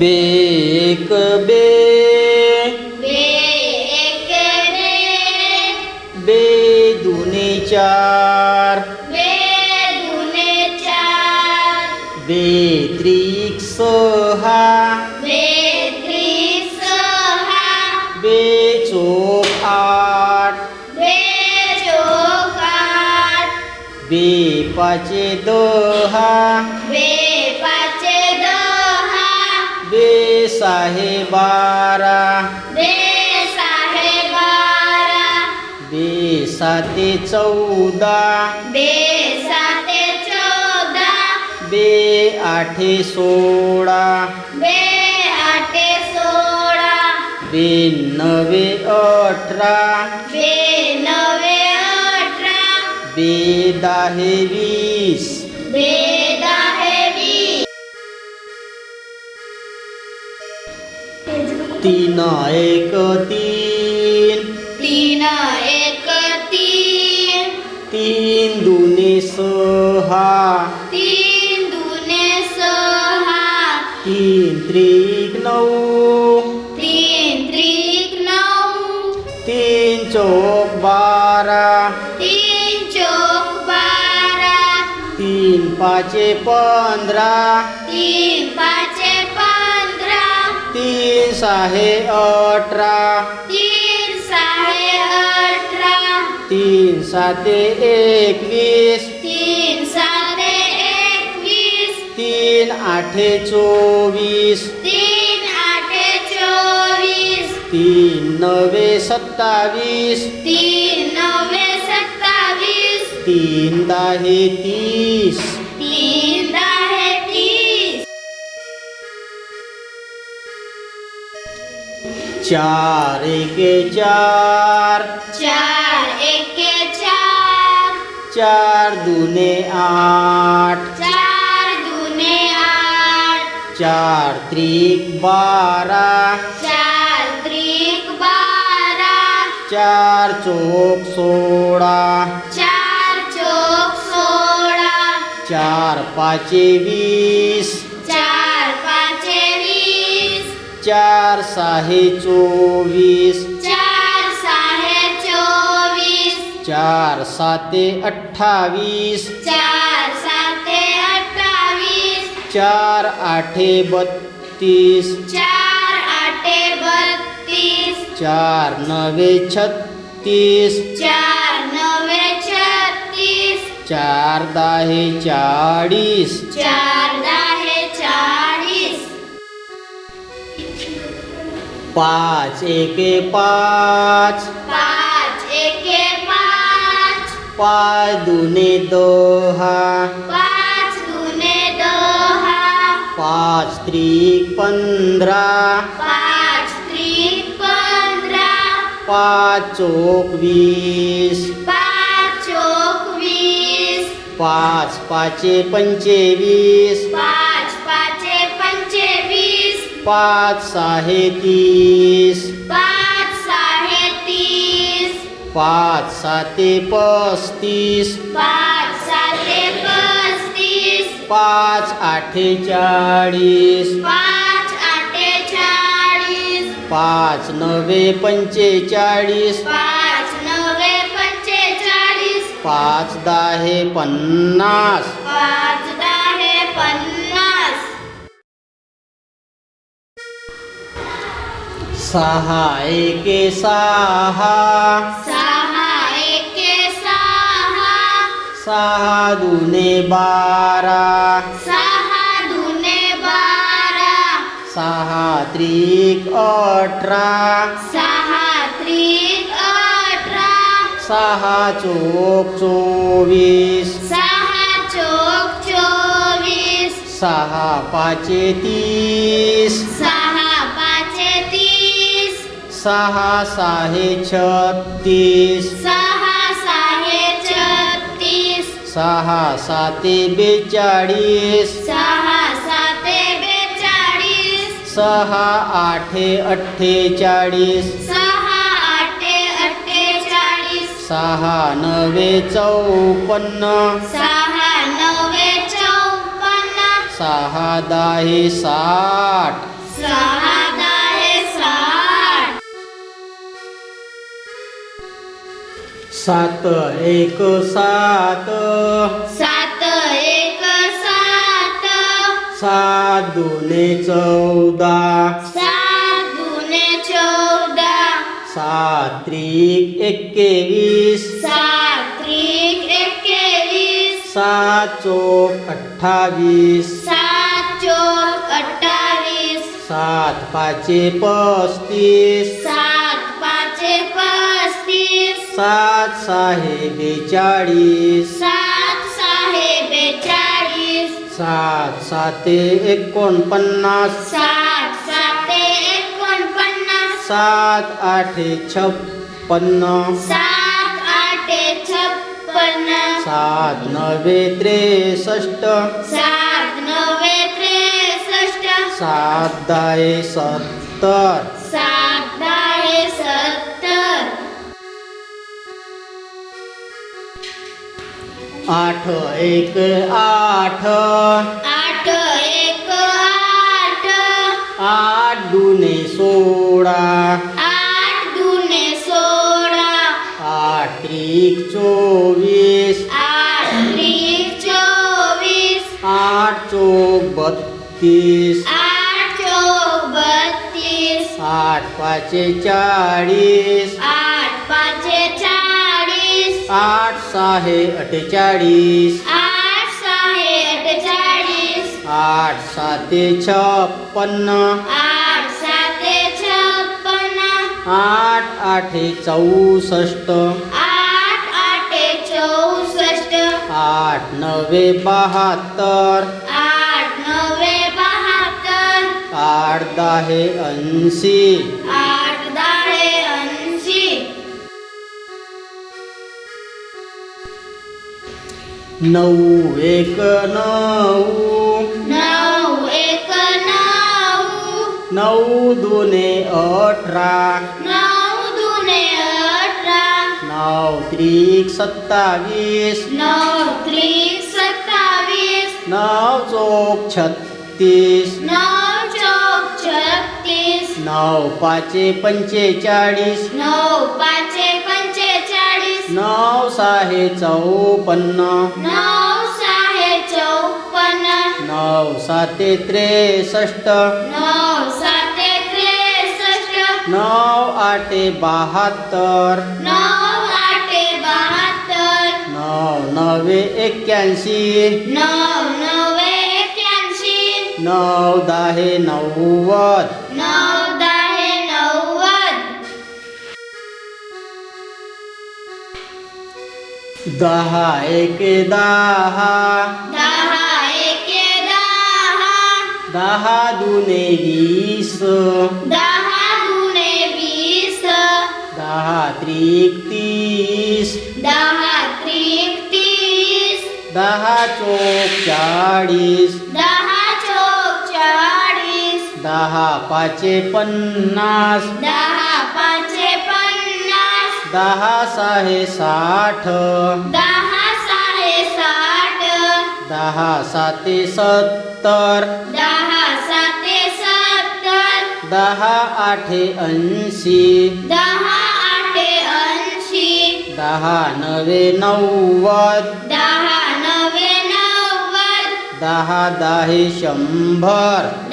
बे एक बे। बे एक बे बे दुने चार। बे दुने चार बे त्रिक सहा। बे त्रिक सहा बे चोक आठ। बे चोक आठ बे पाचे दहा साहे बारा। बे साहे बारा। बे साते चौदा। बे साते चौदा। बे आठे सोळा। बे आठे सोळा। बे नवे अठरा। बे नवे अठरा। बे दहा वीस। बे तीन एक तीन. तीन एक तीन. तीन दुने सहा. तीन दुने सहा. तीन त्रिक नऊ. तीन त्रिक नऊ. तीन चौक बारा. तीन चौक बारा. तीन पाचे पंधरा. तीन सहा अठरा. तीन सहा अठरा. तीन साते एकवीस. तीन साते एकवीस. तीन आठे चोवीस. तीन आठे चोवीस. तीन नवे सत्तावीस. तीन नवे सत्तावीस. तीन दहा तीस. तीन दहा चार एक चार। चार एक चार। चार दूने आठ। चार दूने आठ। चार त्रिक बारा चार त्रिक बारा चार चौक सोळा चार चौक सोळा चार पाचे वीस चार सहा चोवीस चार सहा चोवीस चार साते अठ्ठावीस चार साते अठ्ठावीस चार आठे बत्तीस। चार आठे बत्तीस। चार नवे छत्तीस। चार नवे छत्तीस। चार दाहे चाळीस। चार पाच एके पाच. पाच एके पाच. पाच दुने दहा. पाच दुने दहा. पाच त्रिक पंधरा. पाच त्रिक पंधरा. पाच चोक वीस. पाच चोक वीस. पाच पाचे पंचेवीस. पाच पाच सहा तीस पाच सहा तीस पाच साते पस्तीस. पाच साते पस्तीस. पाच आठे चाळीस. पाच आठे चाळीस. पाच नवे पंचेचाळीस पाच नवे पंचेचाळीस पाच दहा पन्नास. पाच सहा एके सहा. सहा एके सहा. सहा दुने बारा. सहा दुने बारा. सहा त्रिक अठरा. सहा त्रिक अठरा. सहा चोक चोवीस. सहा चोक चोवीस. सहा पाचे तीस. सहा पाचे तीस सहा सहा छत्तीस सहा सहा छत्तीस सहा साते बेचाळीस सहा साते बेचाळीस सहा आठे अठ्ठेचाळीस सहा आठे अठ्ठेचाळीस सहा नवे चौपन्न सहा नवे चौपन्न सहा दहा साठ सहा सात एक सात. सात एक सात. सात दोने चौदा. सात दुने चौदा. सात त्रिक एकवीस सात त्रिक एकवीस सात चोक अठ्ठावीस. सात चौक अठ्ठावीस. सात पाचे पस्तीस. सात सात सहा बेचाळीस. सात सहा बेचाळीस. सात साते एकोणपन्नास. सात साते एकोणपन्नास. सात आठे छप्पन्न. सात आठे छप्पन्न. सात नवे त्रेसष्ट. सात नवे त्रेसष्ट. सात दहा सत्तर. आठ एक आठ आठ एक आठ आठ दुने सोळा आठ दुने सोळा आठ त्रिक चोवीस आठ त्रिक चोवीस आठ चोक बत्तीस आठ चौक बत्तीस आठ पाचे चाळीस आठ पाचे चाळीस आठ सहा अठ्ठेचाळीस. आठ सहा अठ्ठेचाळीस. आठ साते छप्पन्न. आठ साते छप्पन्न. आठ आठे चौसष्ट. आठ आठे चौसष्ट. आठ नवे बहात्तर. आठ नवे बहात्तर. आठ दहा ऐंशी. आठ नऊ एक नऊ. नऊ एक नऊ. नऊ दोने अठरा. नऊ दुने अठरा. नऊ त्रिक सत्तावीस. नऊ त्रिक सत्तावीस. नऊ चोक छत्तीस. नऊ चौक छत्तीस. नऊ पाचे पंचेचाळीस. नऊ पाचे नऊ सहा चौपन्न. नऊ सहा चौपन्न. नऊ साते त्रेसष्ट. नऊ साते त्रेसष्ट. नऊ आठे बहात्तर. नऊ आठे बहात्तर. नऊ नवे एक्क्याऐंशी. नऊ नवे एक्याऐंशी नऊ दहा नव्वद. दहा एक दहा. दहा एके दहा. दहा दुने वीस. दहा दुने वीस. दहा त्रिक तीस. दहा त्रिक तीस. दहा चोक चाळीस. दहा चौक चाळीस. दहा पाचे पन्नास दहा दहा सहा साठ. दहा सहा साठ. दहा साते सत्तर. दहा साते सत्तर. दहा आठे ऐंशी. दहा आठे ऐंशी. दहा नवे नव्वद. दहा नवे नव्वद. दहा दहा शंभर.